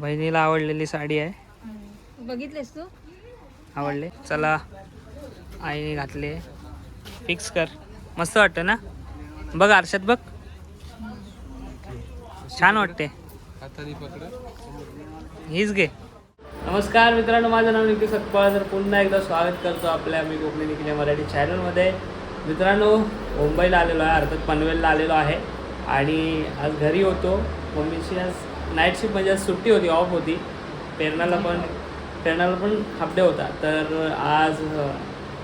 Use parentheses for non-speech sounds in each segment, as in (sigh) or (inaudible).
बहिणीला आवडलेली साडी आहे. बघितलेस तू? आवडले. चला आईने घातले फिक्स कर. मस्त वाटतं ना? बघ आरशात बघ. छान वाटते. हीच घे. नमस्कार मित्रांनो माझं नाव निखिल सतपाळ. तर पुन्हा एकदा स्वागत करतो आपल्या मी कोकणी निखिल या मराठी चॅनलमध्ये मित्रांनो मुंबईला आलेलो आहे अर्थात पनवेलला आलेलो आहे. आणि आज घरी होतो. मम्मीची आज नाईट शिफ्ट म्हणजे आज सुट्टी होती ऑफ होती. पेरणाला पण पेरणाला पण हाफ डे होता. तर आज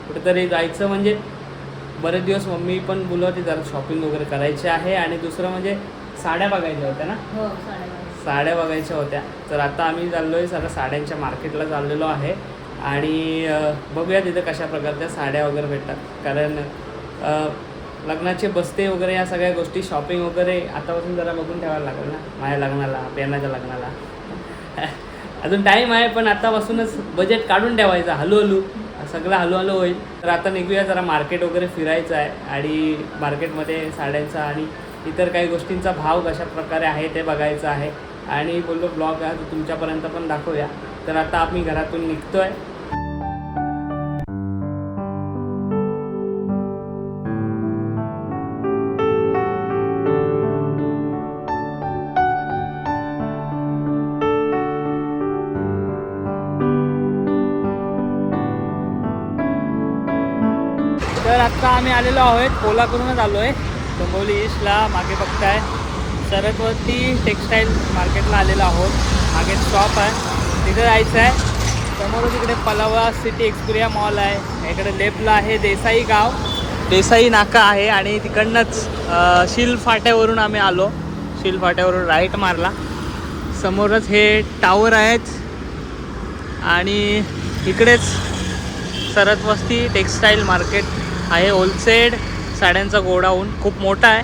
कुठेतरी जायचं म्हणजे बरेच दिवस मम्मी पण बोलवते जरा शॉपिंग वगैरे करायची आहे. आणि दुसरं म्हणजे साड्या बघायच्या होत्या ना? हो साड्या बघायच्या. होत्या. तर आता आम्ही चाललो आहे सगळ्या साड्यांच्या मार्केटला चाललेलो आहे. आणि बघूया तिथे कशा प्रकारच्या साड्या वगैरे भेटतात. कारण लग्नाचे बस्ते वगैरे या सगळ्या गोष्टी शॉपिंग वगैरे आतापासून जरा बघून ठेवायला लागेल ना माझ्या लग्नाला पेरणाच्या लग्नाला. (laughs) अजून टाईम आहे पण आतापासूनच बजेट काढून ठेवायचं हळूहळू. सगळं हळूहळू होईल. तर आता निघूया जरा मार्केट वगैरे फिरायचं आहे आणि मार्केटमध्ये साड्यांचा आणि इतर काही गोष्टींचा भाव कशा प्रकारे आहे ते बघायचं आहे. आणि बोललो ब्लॉग आहे तुमच्यापर्यंत पण दाखवूया. तर आता आम्ही घरातून निघतो आहे आत्ता आम्ही आलेलो आहोत कोल्हापूरहूनच आलो आहे डोंबिवली ईस्टला मागे बघताय. सरस्वती टेक्स्टाईल मार्केटला आलेलो आहोत. मागे शॉप आहे. तिथे जायचं आहे समोरच इकडे पलावा सिटी एक्सपिरिया मॉल आहे. इकडे लेफ्टला आहे देसाई गाव. देसाई नाका आहे आणि तिकडनंच शिल फाट्यावरून आम्ही आलो. शिल फाट्यावरून राईट मारला. समोरच हे टावर आहेत. आणि इकडेच सरस्वती टेक्स्टाईल मार्केट आहे होलसेल साड्यांचा गोडाऊन खूप मोठा आहे.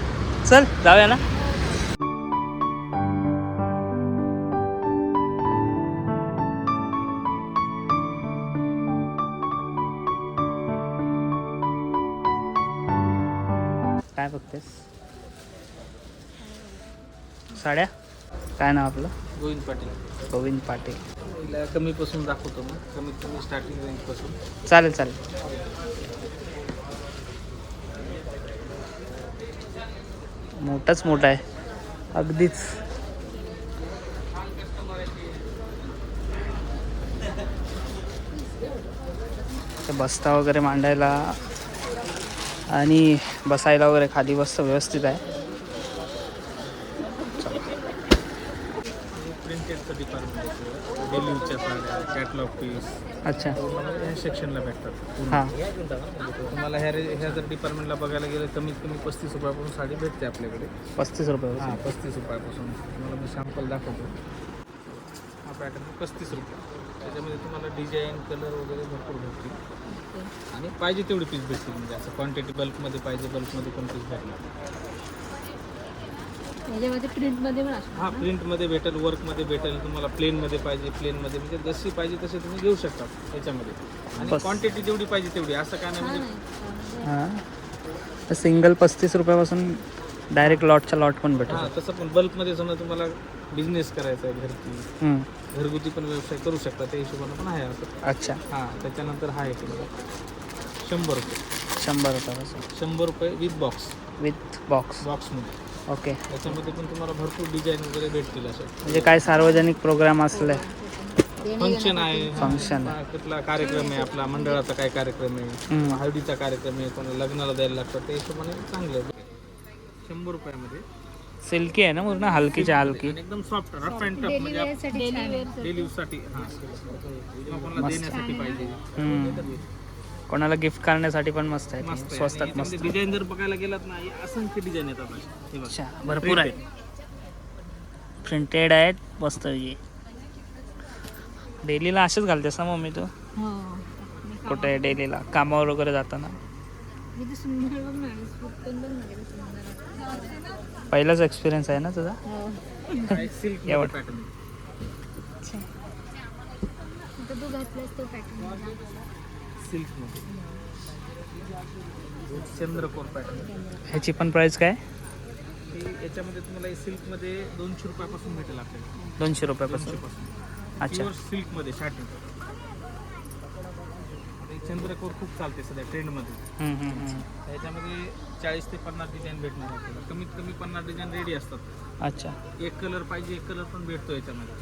चल जाऊया ना. काय बघतेस? साड्या? काय नाव आपलं? गोविंद पाटील. गोविंद पाटील. कमीपासून दाखवतो मग. कमीत कमी स्टार्टिंग रेंजपासून चालेल चालेल. मोठाच मोठा आहे. अगदीच. बस्ता वगैरे मांडायला आणि बसायला वगैरे खाली बस्त व्यवस्थित आहे प्रिंटेडचं डिपार्टमेंट आहे डेलीच्या पीस अच्छा. ह्या सेक्शनला भेटतात. पूर्ण. हां. तुम्हाला ह्या रे- ह्या जर डिपार्टमेंटला बघायला गेलं कमीत कमी पस्तीस रुपयापासून साडी भेटते आपल्याकडे. पस्तीस रुपये हां पस्तीस रुपयापासून. तुम्हाला मी सॅम्पल दाखवतो. हा पॅटर्न पस्तीस रुपये. त्याच्यामध्ये तुम्हाला डिझाईन कलर वगैरे भरपूर भेटतील. आणि पाहिजे तेवढी पीस भेटतील. म्हणजे असं क्वांटिटी बल्कमध्ये पाहिजे बल्कमध्ये पण पीस भेटणार. याच्यामध्ये प्रिंटमध्ये पण असतो हा प्रिंटमध्ये भेटेल वर्कमध्ये भेटेल तुम्हाला प्लेनमध्ये पाहिजे प्लेनमध्ये म्हणजे जशी पाहिजे तसे तुम्ही घेऊ शकता याच्यामध्ये. आणि बस. क्वांटिटी जेवढी पाहिजे तेवढी. असं काय नाही म्हणजे हां. सिंगल पस्तीस रुपयापासून डायरेक्ट लॉटचा लॉट पण भेटतो हा तसं पण बल्कमध्ये समजा तुम्हाला बिझनेस करायचा आहे घरची. हम्म. घरगुती पण व्यवसाय करू शकता त्या हिशोबानं पण आहे असं. अच्छा. हां त्याच्यानंतर हा आहे तुम्हाला शंभर रुपये. शंभर रुपयापासून. शंभर रुपये विथ बॉक्स विथ बॉक्स बॉक्समध्ये ओके. त्याच्यामध्ये पण तुम्हाला भरपूर डिझाईन वगैरे भेटतील असे म्हणजे काय सार्वजनिक प्रोग्राम असले. फंक्शन आहे. हा, कुठला कार्यक्रम आहे आपला मंडळाचा काय कार्यक्रम आहे? हळदीचा कार्यक्रम आहे कोणाला लग्नाला द्यायला लागतं त्या हिशोबाने चांगलं आहे. शंभर रुपयामध्ये. सिल्की आहे ना पूर्ण? हलकीच्या हलकी. आणि एकदम सॉफ्ट रफ अँड टफ म्हणजे डेली यूजसाठी हां. कोणाला देण्यासाठी पाहिजे. हम्म. कोणाला गिफ्ट करण्यासाठी पण मस्त आहे मस्त. आहे. स्वस्तात मस्त डिझाईन जर बघायला गेलात ना असंख्य डिझाईन येतात. हे बघा. अच्छा भरपूर आहे प्रिंटेड आहेत मस्त डेलीला असेच घालतेस ना मम्मी तू हो कुठे डेलीला कामावर वगैरे जाताना किती सुंदर बघ ना फुटकन बघ ना किती सुंदर आहे. पहिलाच एक्सपिरियन्स आहे ना तुझा हो हा एवढं. आता तू घातलास तो पॅटर्न सिल्कमध्ये चंद्रकोर पॅटर्न ह्याची पण प्राइस काय? हे याच्यामध्ये तुम्हाला सिल्कमध्ये दोनशे रुपयापासून भेटेल आपल्याला. दोनशे रुपयापासून? अच्छा. प्युअर सिल्कमध्ये शार्टिंग चंद्रकोर खूप चालते सध्या ट्रेंडमध्ये हम्म, हम्म, हम्म. त्याच्यामध्ये चाळीस ते पन्नास डिझाईन भेटणार आपल्याला. कमीत कमी पन्नास डिझाईन रेडी असतात. अच्छा. एक कलर पाहिजे एक कलर पण भेटतो याच्यामध्ये.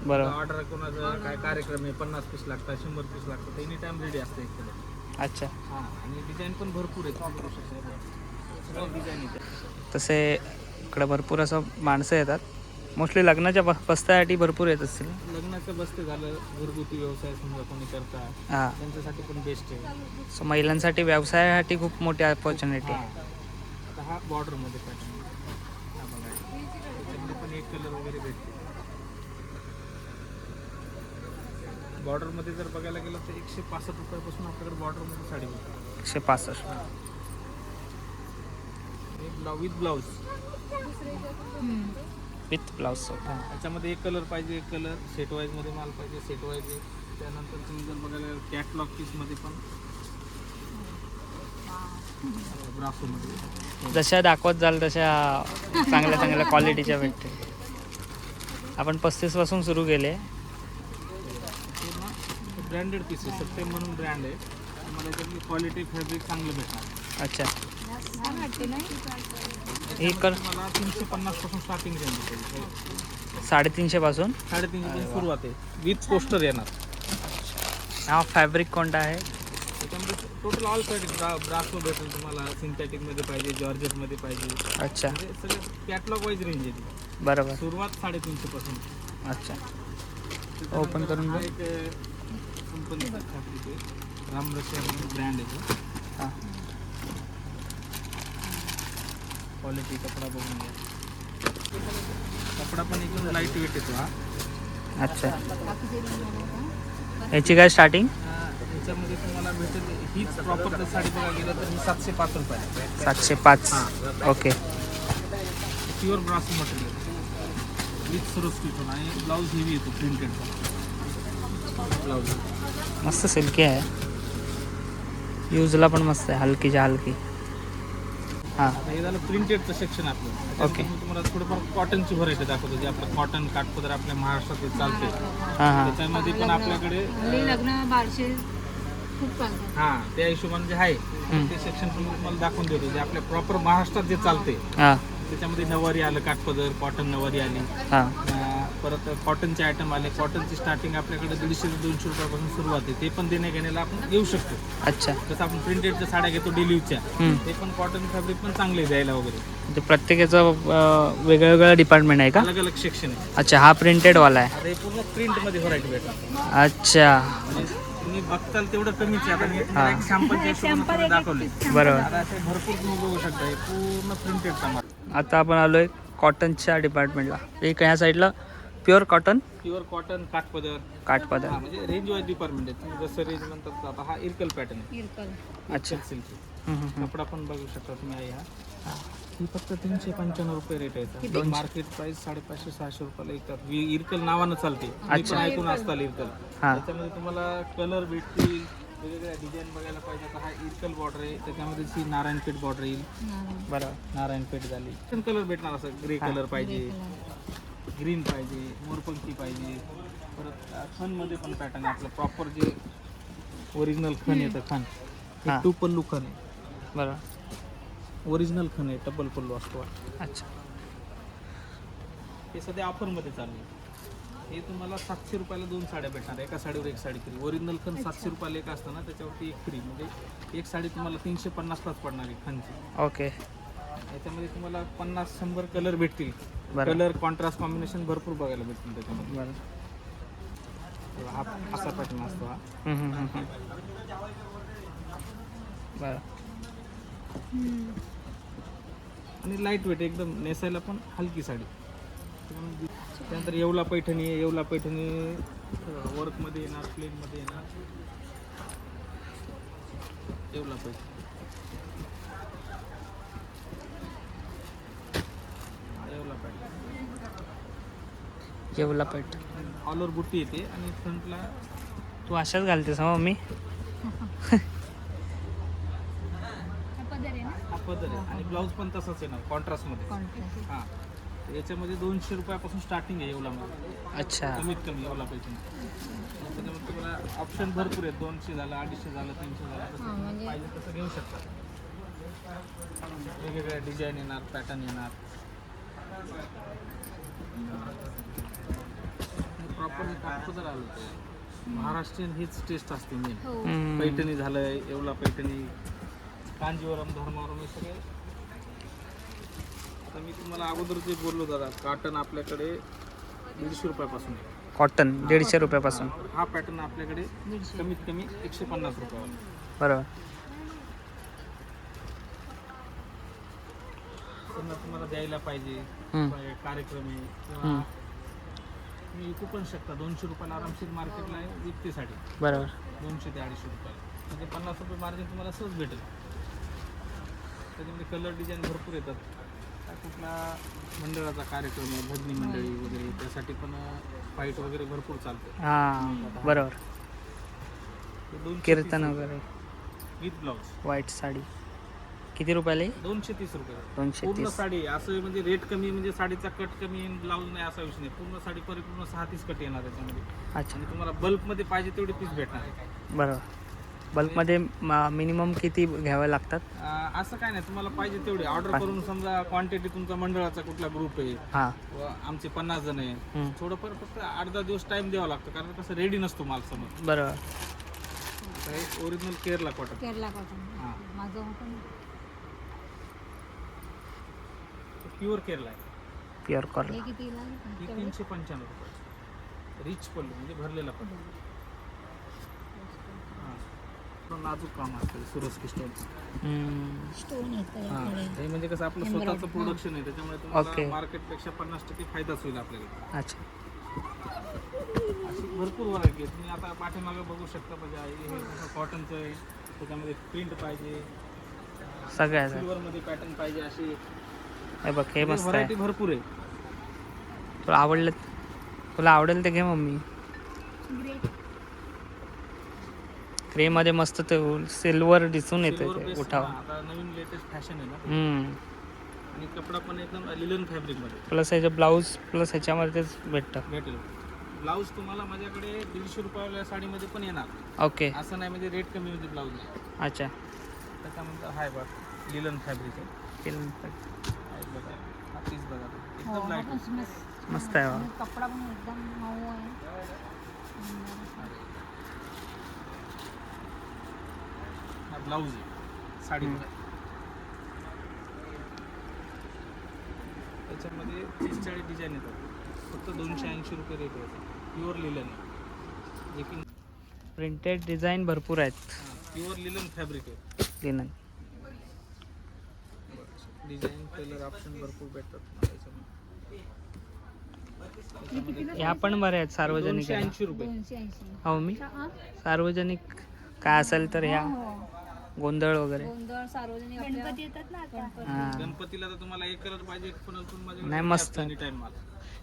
बरोबर. ऑर्डर कोणाचा काय कार्यक्रम आहे पन्नास पीस लागतात शंभर पीस लागतात एनी टाइम रेडी असतं कलर अच्छा. हां आणि डिझाईन पण भरपूर आहेत. तुम्ही बघू शकता सगळ्या डिझाईन तसे इकडं भरपूर असं माणसं येतात. मोस्टली लग्नाच्या ब- बस्त्यासाठी भरपूर येत असतील. लग्नाचं बसते झालं घरगुती व्यवसाय समजा कोणी करता हां. त्यांच्यासाठी पण बेस्ट आहे. सो महिलांसाठी व्यवसायासाठी खूप मोठी ऑपॉर्च्युनिटी हां. आहे आता हा बॉर्डरमध्ये पॅटर्न हा बघा. पण एक कलर वगैरे भेटते. बॉर्डरमध्ये जर बघायला गेलं तर एकशे पासष्ट रुपयापासून आपल्याकडे बॉर्डरमध्ये साडी भेटते एकशे पासष्ट. With blouse. विथ ब्लाऊज याच्यामध्ये एक कलर पाहिजे एक कलर. सेट वाईजमध्ये माल पाहिजे सेट वाईज त्यानंतर तुम्ही जर बघायला कॅटलॉग पीसमध्ये पण. ब्रासोमध्ये जशा दाखवत जाल तशा चांगल्या चांगल्या क्वालिटीच्या भेटते आपण पस्तीसपासून सुरू केले. ब्रँडेड पीस आहे. सत्यम म्हणून ब्रँड आहे. तुम्हाला त्याची क्वालिटी फॅब्रिक चांगलं भेटणार. अच्छा. ही कर तुम्हाला तीनशे पन्नासपासून स्टार्टिंग रेंज साडेतीनशेपासून साडेतीनशे पासून? सुरुवात आहे. विथ पोस्टर येणार. हा फॅब्रिक कोणता आहे? त्याच्यामध्ये टोटल ऑल फॅब्रिक ब्रा ब्रासो भेटेल तुम्हाला. सिंथेटिकमध्ये पाहिजे जॉर्जेटमध्ये पाहिजे. अच्छा. म्हणजे सगळं कॅटलॉग वाईज रेंज आहे ती. बरोबर. सुरुवात साडेतीनशे पासून. अच्छा. ओपन करून हा बघ. एक कंपनीचा फॅब्रिक आहे रामरशिया म्हणून ब्रँड आहे तो. हां. क्वालिटी कपडा बघून घ्या. कपडा पण एकदम लाइट वेट येतो हा. अच्छा. याची काय स्टार्टिंग याच्यामध्ये तुम्हाला भेटेल. हीच प्रॉपर जर साडी बघायला गेलं तर ही सातशे पाच रुपये आहे. सातशे पाच. Okay pure brass material with स्टिचून आणि ब्लाऊज हेवी येतो प्रिंटेड ब्लाऊज मस्त सिल्की आहे. यूजला पण मस्त आहे हलकीच्या हलकी. हां. आता हे झालं प्रिंटेडचं सेक्शन आपलं. त्याच्यानंतर Okay. मी तुम्हाला थोडंफार कॉटनची व्हरायटी दाखवतो जे आपलं कॉटन काठपदर आपल्या महाराष्ट्रात जे चालते. हां हां. त्याच्यामध्ये पण आपल्याकडे हल्ली अं, लग्न बारशे खूप चालतात. हा त्या हिशोबाने जे आहे ते सेक्शन पण मी तुम्हाला दाखवून देतो. जे आपल्या प्रॉपर महाराष्ट्रात जे चालते हां. त्याच्यामध्ये नवारी आलं काठपदर कॉटन नवारी आली. हां. अं, परत कॉटनचे आयटम आले कॉटनची स्टार्टिंग आपल्याकडे दीडशे ते दोनशे रुपयापासून सुरुवात आहे. ते पण देण्या घेण्याला आपण घेऊ शकतो. अच्छा. जसं आपण प्रिंटेडच्या साड्या घेतो डेलीच्या हम्म. ते पण कॉटन फॅब्रिक पण चांगले आहे द्यायला वगैरे. म्हणजे प्रत्येकाचं अं, वेगळं वेगळं डिपार्टमेंट आहे का? अलग अलग सेक्शन आहे. अच्छा हा प्रिंटेडवाला आहे. आता हे पूर्ण प्रिंटमध्ये व्हरायटी भेटणार अच्छा. म्हणजे तुम्ही बघताल तेवढं कमीच आहे. आता मी तुम्हाला एक सॅम्पल दाखवले बरोबर. आता असे भरपूर तुम्ही बघू शकता. हे पूर्ण प्रिंटेडचा माल आता आपण आलोय कॉटनच्या डिपार्टमेंटला एक ह्या साईडला प्युअर कॉटन? प्युअर कॉटन काठपदर. काठपदर. हा म्हणजे रेंज वाईज डिपार्टमेंट आहे. तुम्ही जसं रेंज म्हणतात आता हा इरकल पॅटर्न आहे. इरकल अच्छा. सिल्क हम्म, हम्म, हम्म. कपडा पण बघू शकता तुम्ही आहे हा. ही. फक्त तीनशे पंच्याण्णव रुपये रेट आहे मार्केट प्राइस साडेपाचशे सहाशे रुपयाला वी- इरकल नावानं चालते. तुम्ही पण ऐकून असताल इरकल हां. त्याच्यामध्ये तुम्हाला कलर भेटतील वेगवेगळ्या डिझाईन बघायला पाहिजे. तर हा इरकल बॉर्डर आहे. त्याच्यामध्ये सी नारायणपेठ बॉर्डर येईल. बरोबर. नारायणपेठ झाली. पण कलर भेटणार असं. ग्रे कलर पाहिजे. ग्रीन पाहिजे मोरपंखी पाहिजे परत खणमध्ये पण पॅटर्न आहे आपलं प्रॉपर जे ओरिजिनल खण येतं खण. हे. टू पल्लू खण आहे. बरोबर ओरिजिनल खण आहे डबल पल्लू असतो अच्छा. हे सध्या ऑफरमध्ये चालू आहे. हे तुम्हाला सातशे रुपयाला दोन साड्या भेटणार एका साडीवर एक साडी फ्री ओरिजिनल खण सातशे रुपयाला एक असतं ना त्याच्यावरती एक फ्री म्हणजे एक साडी तुम्हाला तीनशे पन्नासलाच पडणार आहे खणची. ओके. याच्यामध्ये तुम्हाला पन्नास शंभर कलर भेटतील. बरं. कलर कॉन्ट्रास्ट कॉम्बिनेशन भरपूर बघायला भेटतील त्याच्यामध्ये. बरं. हा असा पॅटर्न असतो हा. हम्म, हम्म, हम्म, हम्म. बरं आणि लाइट वेट एकदम नेसायला पण हलकी साडी. त्यानंतर येवला पैठणी आहे येवला पैठणी वर्कमध्ये येणार प्लेनमध्ये येणार. येवला पैठणी हा, येवला पैठणी येवला पेट. ऑल ओव्हर बुट्टी येते आणि फ्रंटला तू अशाच घालतेस हा मम्मी? पदर आहे ना? हा पदर आहे. आणि ब्लाऊज पण तसंच येणार कॉन्ट्रास्टमध्ये कॉन्ट्रास्ट हां. तर याच्यामध्ये दोनशे रुपयापासून स्टार्टिंग आहे येवलामध्ये अच्छा. कमीत कमी येवला पाहिजे. त्याच्यामध्ये तुम्हाला ऑप्शन भरपूर आहेत. दोनशे झालं अडीचशे झालं तीनशे झालं हां, तसं म्हणजे- पाहिजे तसं घेऊ शकता. वेगवेगळ्या डिझाईन येणार पॅटर्न येणार. प्रॉपर आलं होतं. महाराष्ट्रीयन हीच टेस्ट असते मेन हो. पैठणी झालं येवला पैठणी कांजीवरम धर्मावरम हे सगळे. आता मी तुम्हाला अगोदर जे बोललो दादा काटन आपल्याकडे दीडशे रुपयापासून आहे. कॉटन दीडशे रुपयापासून. हा पॅटर्न आपल्याकडे कमीत कमी एकशे पन्नास रुपयावर. बरोबर. त्यांना तुम्हाला द्यायला पाहिजे कार्यक्रम आहे किंवा तुम्ही विकू पण शकता. दोनशे रुपयाला आरामशीर मार्केटला आहे विकतेसाठी बरोबर. दोनशे ते अडीचशे रुपयाला म्हणजे पन्नास रुपये मार्जिन तुम्हाला सहज भेटेल. त्याच्यामध्ये कलर डिझाईन भरपूर येतात. काय कुठला मंडळाचा कार्यक्रम आहे भजनी मंडळी वगैरे त्यासाठी पण फाईट वगैरे भरपूर चालते. हां बरोबर. ते दोनशे कीर्तन वगैरे. With blouse white sari. किती रुपयाला आहे? दोनशे तीस रुपये. दोनशे पूर्ण तीस. साडी असं म्हणजे रेट कमी म्हणजे साडीचा कट कमी ब्लाऊज नाही असा विषय नाही. पूर्ण साडी परिपूर्ण सहा तीस कट येणार त्याच्यामध्ये. अच्छा. आणि तुम्हाला बल्कमध्ये पाहिजे तेवढे पीस भेटणार. आहे. बरोबर बल्कमध्ये मिनिमम किती घ्यावे लागतात? अं, असं काय नाही तुम्हाला पाहिजे तेवढे. ऑर्डर करून समजा क्वांटिटी तुमचा मंडळाचा कुठला ग्रुप आहे हां. व आमचे पन्नास जण आहे हम्म. थोडंफार फक्त आठ दहा दिवस टाइम द्यावा लागतो कारण कसं रेडी नसतो माल समज बरोबर. हे original Kerala cotton Kerala cotton हां. माझं होतं प्युअर केरला आहे. प्युअर कितीला ही तीनशे पंच्याण्णव रुपये. रिच पल्लू म्हणजे भरलेला पल्लू. हां. थोडं नाजूक काम असतं सुरज स्टोन येतं हां. हे म्हणजे कसं आपलं स्वतःचं. प्रोडक्शन आहे त्याच्यामुळे Okay. तुम्हाला मार्केटपेक्षा पन्नास टक्के फायदाच होईल आपल्याला अच्छा. अशी भरपूर व्हरायटी आहे. तुम्ही आता पाठीमागे बघू शकता म्हणजे हे कॉटनचं आहे त्याच्यामध्ये प्रिंट पाहिजे. सगळ्या सिल्वरमध्ये पॅटर्न पाहिजे अशी. हे बघ हे मस्त आहे. भरपूर आहे. तुला आवडलं तुला आवडेल ते घे मम्मी. ग्रे मध्ये मस्त ते सिल्वर दिसून येते उठाव. हां, नवीन लेटेस्ट फॅशन आहे ना. हम्म. आणि कपडा पण एकदम लिलन फॅब्रिकमध्ये प्लस ह्याचे ब्लाऊज प्लस ह्याच्यामध्येच भेटतं. भेटेल. ब्लाऊज तुम्हाला माझ्याकडे दीडशे रुपयाला साडीमध्ये पण येणार. ओके असं नाही म्हणजे रेट कमी म्हणजे ब्लाऊज नाही अच्छा. त्याच्यामध्ये हाय बघ लिलन फॅब्रिक आहे. हाय बघा. हा पीस बघा. एकदम लाइट पण मस्त. आहे. कपडा पण एकदम मऊ आहे. हा ब्लाऊज आहे. साडी बघा. त्याच्यामध्ये तीस चाळीस डिझाईन येतात. फक्त दोनशे ऐंशी रुपये रेट आहे प्युअर लिलन आहे. प्रिंटेड डिझाईन भरपूर आहेत. प्युअर लिलन फॅब्रिक आहे. लिनन डिझाईन कलर ऑप्शन भरपूर भेटतात याच्यामध्ये. त्याच्यामध्ये ह्या पण बऱ्या आहेत सार्वजनिक दोनशे. ऐंशी रुपये. दोनशे ऐंशी. हो मी? हा? सार्वजनिक काय असेल तर ह्या. हो. गोंधळ वगैरे. गोंधळ सार्वजनिक गणपती येतात ना आता. हा. गणपतीला तर तुम्हाला एक कलर पाहिजे पण अजून माझ्याकडे नाही, मस्त. टाइम माल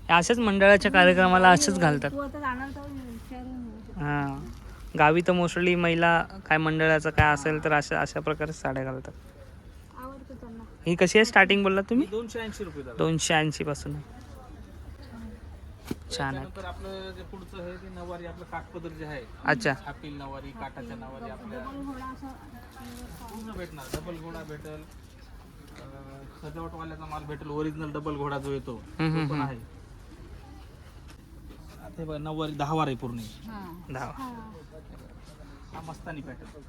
हे असेच मंडळाच्या कार्यक्रमाला असेच घालतात. तू आता जाणार तर विचारून हा. गावी तर मोस्टली महिला काय मंडळाचं काय असेल तर अशा अशा प्रकारे साड्या घालतात. ही कशी आहे स्टार्टिंग बोलला तुम्ही? दोनशे ऐंशी रुपये दोनशे ऐंशी पासून. आहे. छान आहे. आपलं जे पुढचं आहे ते नवारी आपलं काठपदर जे आहे. अच्छा. छापील नवारी काठाच्या नवारी आपल्या. पूर्ण भेटणार. डबल घोडा भेटल. सजावटवाल्याचा माल भेटेल. ओरिजिनल डबल घोडा जो येतो तो पण. आहे. आता हे बघा नऊवारी दहा वार आहे. पूर्ण हा. दहा. हा. हा मस्तानी पॅटर्न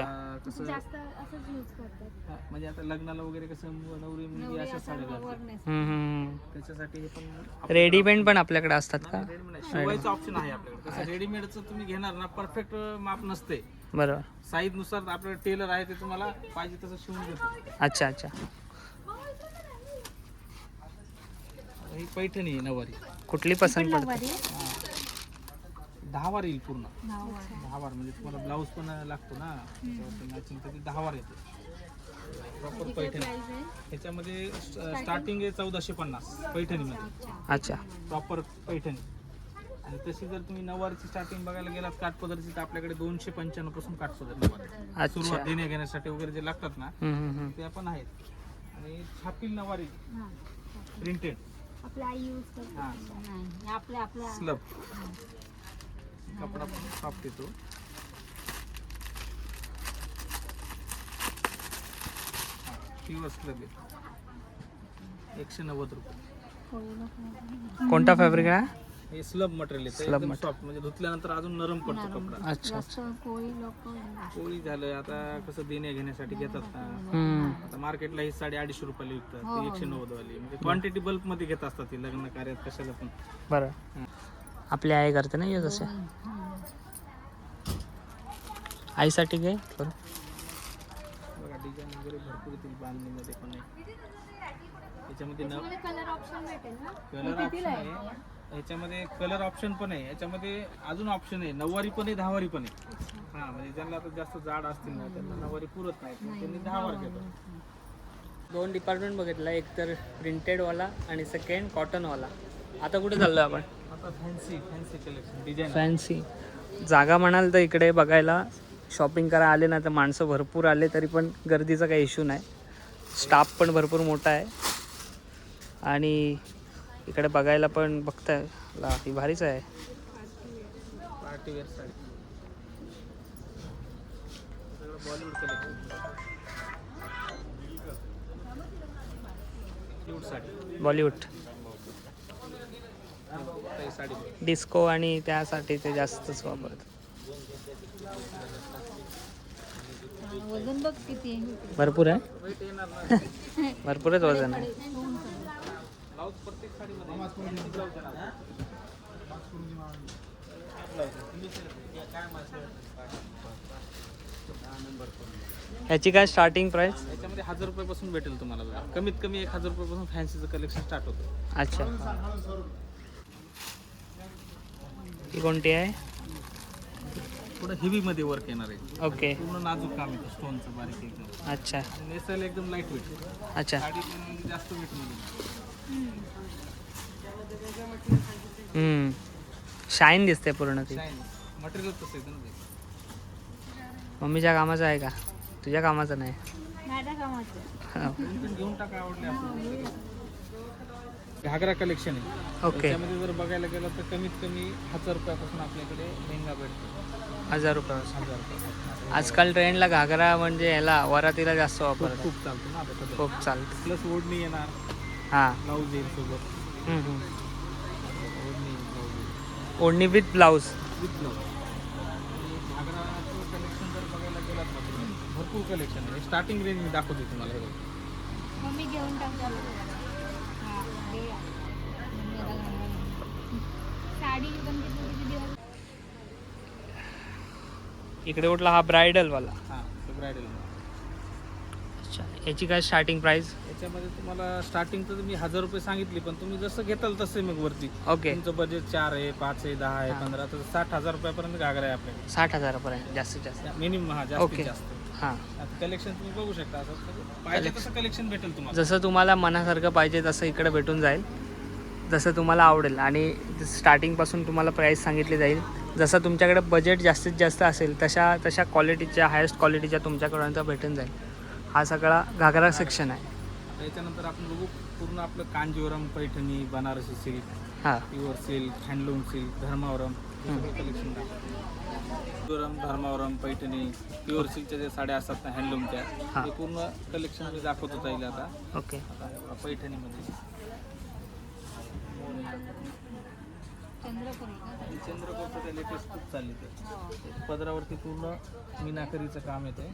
अच्छा कसं जास्त असंच यूज करतात. हा, म्हणजे आता लग्नाला वगैरे कसं नवरी मुलगी नवरी अशा असं साड्या घालतात. अवेअरनेस हम्म, हम्म, त्याच्यासाठी हे पण. रेडीमेड पण आपल्याकडे असतात का? रेडीमेड. शिवायचं ऑप्शन आहे आपल्याकडे. कसं रेडीमेडचं तुम्ही घेणार ना परफेक्ट माप नसते. बरोबर. साईजनुसार आपलं टेलर आहे ते तुम्हाला पाहिजे तसं शिवून देतो. अच्छा अच्छा. ही पैठणी आहे नवारी कुठली पसंत पडते? नऊवारी दहा वार येईल पूर्ण. दहा वार म्हणजे तुम्हाला ब्लाऊज पण लागतो ना त्याच्यावरती मॅचिंग तर ते दहा वार येते प्रॉपर पैठणी. ह्याच्यामध्ये स्टार्टिंग आहे चौदाशे पन्नास पैठणीमध्ये. अच्छा. प्रॉपर पैठणी. आणि तशी जर तुम्ही नऊवारीची स्टार्टिंग बघायला गेलात काठपदरची तर आपल्याकडे दोनशे पंच्याण्णवपासून काठपदर नऊवारी. सुरुवात देण्या घेण्यासाठी वगैरे जे लागतात ना. ते पण आहेत. आणि छापील नऊवारी. हा. प्रिंटेड आपली आई यूज करते. हा. नाही आपल्या आपल्या स्लब कपडा पण सॉफ्ट येतो प्युअर स्लब आहे एकशे नव्वद रुपये. कोणता फॅब्रिक आहे हे? स्लब मटेरियल येतं एकदम material. सॉफ्ट म्हणजे धुतल्यानंतर अजून नरम पडतो कपडा. अच्छा पोळी झालं आता कसं देण्या घेण्यासाठी घेतात ना. आता मार्केटला ही साडे अडीचशे रुपयाला विकतात हो, ती एकशे नव्वद वाली म्हणजे क्वांटिटी बल्कमध्ये घेत असतात ती लग्न कार्यात कशाला पण. बरं. आपली आई करते ना हे तसे आईसाठी घे बरं. बघा डिझाईन वगैरे भरपूर येतील बांधणीमध्ये पण आहे याच्यामध्ये कलर ऑप्शन भेटेल ना कलर ऑप्शन आहे. याच्यामध्ये कलर ऑप्शन पण आहे. याच्यामध्ये अजून ऑप्शन आहे. नऊवारी पण आहे दहावारी पण आहे. हा म्हणजे ज्यांना आता जास्त जाड असतील ना त्यांना नऊवारी पुरत नाही. त्यांनी दहावार घेतात दोन डिपार्टमेंट बघितलं. एक तर प्रिंटेडवाला आणि सेकंड कॉटनवाला आता कुठे चाललो आपण? Fancy fancy collection design fancy जागा म्हणाल तर इकडे बघायला शॉपिंग करा आले ना तर माणसं भरपूर आले तरी पण गर्दीचा काही इश्यू नाही. स्टाफ पण भरपूर मोठा आहे. आणि इकडे बघायला पण बघताय. ला ही भारीच आहे. Bollywood collection cute sari Bollywood आता ही साडी बघ. डिस्को आणि त्यासाठी ते जास्तच वापरतात. वजन बघ किती आहे. भरपूर आहे? (laughs) भरपूरच वजन. आहे. ह्याची काय स्टार्टिंग प्राइस याच्यामध्ये हजार रुपयापासून भेटेल तुम्हाला. बघा कमीत कमी एक हजार रुपयापासून फॅन्सीचं कलेक्शन स्टार्ट होतं. अच्छा. ही कोणती आहे? थोडं हेवी मध्ये वर्क येणार आहे. ओके पूर्ण नाजूक काम येतं स्टोनचं बारीक एकदम अच्छा. नेसायला एकदम लाइट वेट अच्छा. साडी पण जास्त वेटमध्ये. हम्म. शाईन दिसते पूर्ण ती. मटेरियल तसं येतं ना ते. मम्मीच्या कामाचं आहे का? तुझ्या कामाचं नाही? माझ्या कामाचं. हा. पण घेऊन टाका आवडले घागरा कलेक्शन आहे. ओके त्याच्यामध्ये जर बघायला गेलं तर कमीत कमी हजार रुपयापासून आपल्याकडे लेहंगा भेटतो. हजार रुपये हजार रुपयापासून. आजकाल ट्रेंडला घागरा म्हणजे ह्याला वरातीला जास्त वापरतात. खूप चालतो ना आता सध्या. खूप चालतं. प्लस ओढणी येणार. हां. ब्लाऊज येईल सोबत. हम्म, हम्म. ओढणी ब्लाऊज येईल ओढणी विथ ब्लाऊज विथ ब्लाऊज आणि घागराचं कलेक्शन जर बघायला गेलात ना तुम्ही भरपूर कलेक्शन आहे. स्टार्टिंग रेंज मी दाखवते तुम्हाला हे बघा. मम्मी घेऊन टाकतो हा, दे या. मम्मीला घालायला. साडी पण किती किती दिवस इकडे कुठला हा ब्रायडलवाला. हां तो ब्रायडल अच्छा याची काय स्टार्टिंग प्राइस याच्यामध्ये तुम्हाला स्टार्टिंग तर मी हजार रुपये सांगितली पण तुम्ही जसं घेताल तसे मग वरती. ओके तुमचं बजेट चार आहे पाच आहे दहा आहे हां. पंधरा तर साठ हजार रुपयापर्यंत घागरा आहे आपल्याकडे. साठ हजारापर्यंत जास्तीत जास्त. मिनिमम हा. जास्तीत जास्त. हां. आता कलेक्शन तुम्ही बघू शकता असं पाहिजे तसं कलेक्शन भेटेल तुम्हाला. जसं तुम्हाला मनासारखं पाहिजे तसं इकडे भेटून जाईल. जसं तुम्हाला आवडेल. आणि स्टार्टिंगपासून तुम्हाला प्राईस सांगितली जाईल. जसं तुमच्याकडे बजेट जास्तीत जास्त असेल तशा तशा क्वालिटीच्या हायेस्ट क्वालिटीच्या तुमच्याकडून भेटून जाईल. हा सगळा घागरा सेक्शन आहे. आता याच्यानंतर आपण बघू पूर्ण आपलं कांजीवरम पैठणी बनारसी सिल्क हां. Pure silk handloom silk Dharmavaram collection Kanjeevaram Dharmavaram Paithani pure सिल्कच्या ज्या साड्या असतात ना हँडलूमच्या. ते पूर्ण कलेक्शन मी दाखवतो जाईल आता. ओके. पैठणीमध्ये? चंद्रपूरचं ते लेटेस्ट खूप चालली ते. पदरावरती पूर्ण मीनाकरीचं काम येते.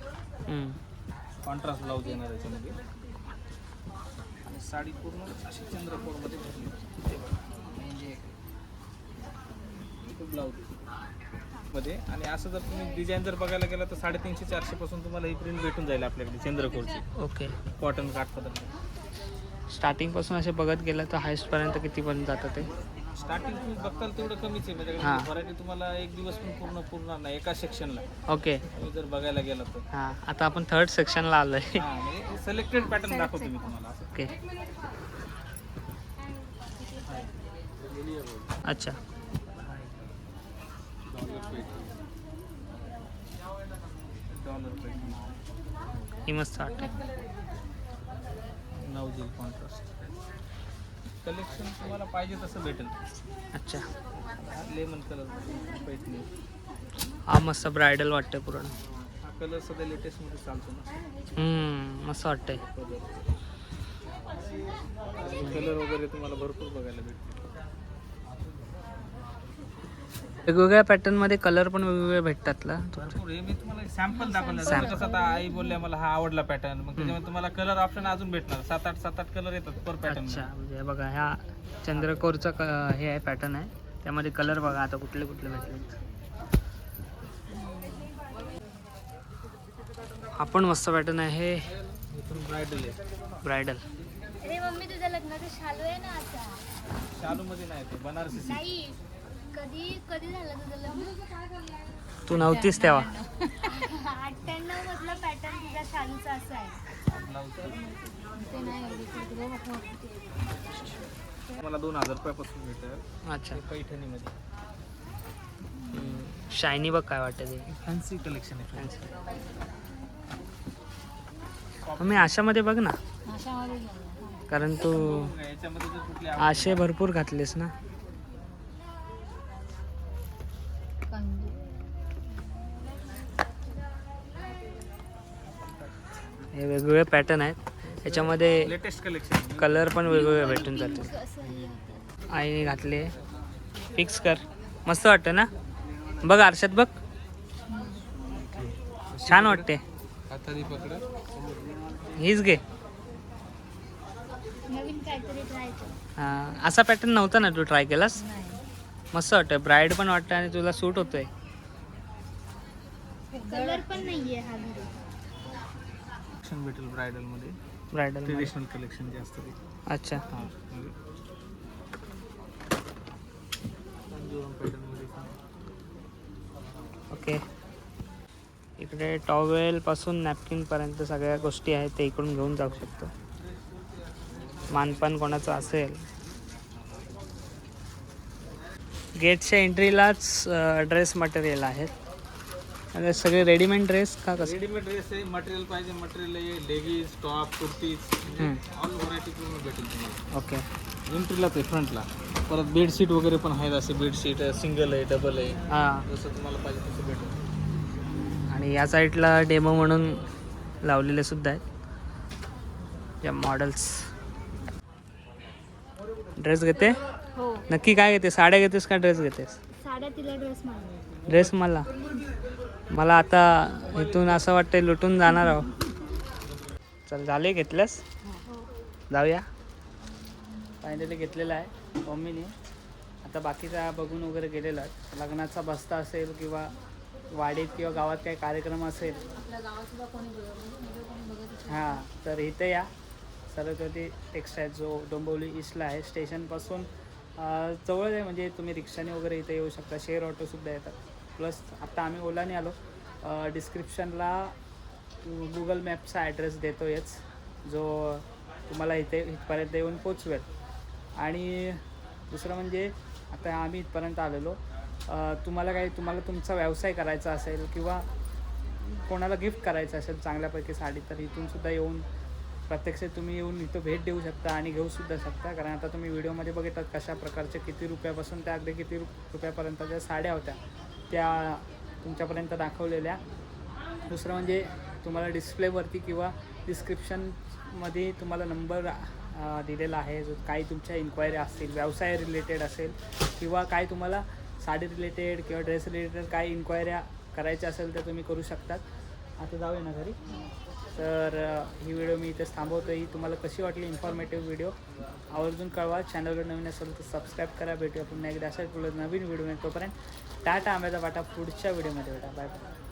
कॉन्ट्रास्ट ब्लाऊज येणार याच्यामध्ये. आणि साडी पूर्ण अशी चंद्रपूरमध्ये भरली. म्हणजे ब्लाऊजमध्ये. आणि असं जर तुम्ही डिझाईन जर बघायला गेला तर साडेतीनशे चारशे पासून तुम्हाला ही प्रिंट भेटून जाईल आपल्याकडे चंद्रकोरची ओके कॉटन काठपदर स्टार्टिंगपासून असे बघत गेलं तर हायेस्टपर्यंत कितीपर्यंत जातं ते. स्टार्टिंग तुम्ही बघताल तेवढं कमीच आहे हां. म्हणजे व्हरायटी तुम्हाला एक दिवस पण पूर्ण पूर्ण नाही एका सेक्शनला ओके तुम्ही जर बघायला गेला तर. हां आता आपण थर्ड सेक्शनला आलो आहे हां सिलेक्टेड पॅटर्न दाखवतो मी तुम्हाला असं. ओके अच्छा. ही मस्त वाटते नवजील कॉन्ट्रास्ट कलेक्शन तुम्हाला पाहिजे तसं भेटेल. अच्छा. लेमन कलर पैठणी हा मस्त ब्रायडल वाटते पूर्ण. हा कलर सध्या लेटेस्टमध्ये चालतो ना. हम्म, मस्त वाटतंय. कलर वगैरे तुम्हाला भरपूर बघायला भेटतील. वेगवेगळ्या पॅटर्नमध्ये कलर पण वेगवेगळे भेटतात ना भरपूर. हे मी तुम्हाला सॅम्पल दाखवलं. Sample. जसं आता आई बोलल्या मला हा आवडला पॅटर्न मग त्याच्यामध्ये तुम्हाला कलर ऑप्शन अजून भेटणार. सात आठ सात आठ कलर येतात पर पॅटर्न अच्छा म्हणजे बघा ह्या चंद्रकोरचा क- हे आहे पॅटर्न आहे. त्यामध्ये कलर बघा आता कुठले कुठले भेटले. हा पण मस्त पॅटर्न आहे. ब्रायडल आहे. ब्रायडल अरे मम्मी तुझ्या लग्नाचं शालू आहे ना आता? शालू मध्ये नाही ते बनारसी. नाही. कधी कधी झालं तुझं लग्न? तू नव्हतीस तेव्हा. अठ्ठ्याण्णव मधला पॅटर्न तुझ्या शालूचा असा आहे. ब्लाऊज ते नाही एवढी तुला बघ तुम्हाला दोन हजार रुपयापासून भेटेल. अच्छा. पैठणीमध्ये. शायनी बघ काय वाटतं ते. फॅन्सी कलेक्शन आहे मम्मी आशामध्ये बघ ना. अशामध्ये गेलं. कारण तू याच्यामध्ये जर कुठली आशे भरपूर घातलेस ना. कंदी. हे वेगवेगळे पॅटर्न आहेत. याच्यामध्ये लेटेस्ट कलेक्शन कलर पण वेगवेगळे भेटून हे होतं. आईने घातले. फिक्स कर. मस्त वाटतं ना? बघ आरशात बघ. छान वाटते. हीच घे. नवीन काहीतरी ट्राय कर. हा, असा पॅटर्न नव्हता ना तू ट्राय केलास? नाही. मस्त वाटतं ब्राईड पण वाटतं आणि तुला सूट होतोय. कलर पण नाहीये हा घरी. कलेक्शन भेटेल ब्रायडलमध्ये. ब्रायडल ट्रेडिशनल कलेक्शन जे असतं ते. अच्छा. हा म्हणजे. ओके इकडे टॉवेल पासून नॅपकिन पर्यंत सगळ्या गोष्टी आहेत ते इकडून घेऊन जाऊ शकतो. मानपान कोणाचं असेल गेटच्या एंट्रीलाच ड्रेस मटेरियल आहेत आणि सगळे रेडीमेड ड्रेस का कसं? रेडीमेड ड्रेस आहे मटेरियल पाहिजे मटेरियल आहे leggings top kurtis. All variety पूर्ण भेटेल तुम्हाला. ओके एंट्रीलाच आहे फ्रंटला परत बेडशीट वगैरे पण आहेत असे बेडशीट सिंगल आहे डबल आहे हां. जसं तुम्हाला पाहिजे तसं भेटेल. आणि या साईडला डेमो म्हणून लावलेले सुद्धा आहेत. या मॉडेल्स ड्रेस घेते? नक्की काय घेते साड्या घेतेस का ड्रेस घेतेस? साड्या तिला ड्रेस ड्रेस मला. मला आता इथून असं वाटतंय लुटून जाणार आहो. चल झाले घेतल्यास जाऊया. फायनली घेतलेला आहे. मम्मीने. आता बाकीचा बघून वगैरे गेलेला. लग्नाचा बस्ता असेल किंवा वाडीत किंवा गावात काही कार्यक्रम असेल. हां तर इथे या. सरस्वती टेक्स्टाईल जो डोंबिवली ईस्टला आहे. स्टेशनपासून जवळच जवळ आहे म्हणजे तुम्ही रिक्षाने वगैरे इथे येऊ शकता. शेअर ऑटोसुद्धा येतात. प्लस आत्ता आम्ही ओलाने आलो. डिस्क्रिप्शनला गुगल मॅपचा ॲड्रेस देतो आहेच जो तुम्हाला इथे इथपर्यंत येऊन पोचवेल. आणि दुसरं म्हणजे आता आम्ही इथपर्यंत आलेलो. तुम्हाला काही तुम्हाला तुमचा व्यवसाय करायचा असेल किंवा कोणाला गिफ्ट करायचं असेल चांगल्यापैकी साडी तर इथूनसुद्धा येऊन प्रत्यक्ष तुम्ही येऊन इथं भेट देऊ शकता आणि घेऊसुद्धा शकता. कारण आता तुम्ही व्हिडिओमध्ये बघितलात कशा प्रकारचे किती रुपयापासून त्या अगदी किती रुपयापर्यंत ज्या साड्या होत्या. त्या तुमच्यापर्यंत दाखवलेल्या. दुसरं म्हणजे तुम्हाला डिस्प्लेवरती किंवा डिस्क्रिप्शनमध्ये तुम्हाला नंबर दिलेला आहे. जो काही तुमच्या इन्क्वायरी असतील व्यवसाय रिलेटेड असेल किंवा काय तुम्हाला साडी रिलेटेड किंवा ड्रेस रिलेटेड काही इन्क्वायऱ्या करायच्या असेल तर तुम्ही करू शकतात. आता जाऊया ना घरी. तर ही व्हिडिओ मी इथेच थांबवतो. ही तुम्हाला कशी वाटली इन्फॉर्मेटिव्ह व्हिडिओ आवर्जून कळवा. चॅनलवर नवीन असेल तर सबस्क्राईब करा. भेटूया पुन्हा एकदा अशाच पुढे नवीन व्हिडिओ तोपर्यंत टाटा आंब्याचा वाटा पुढच्या व्हिडिओमध्ये. भेटा बाय बाय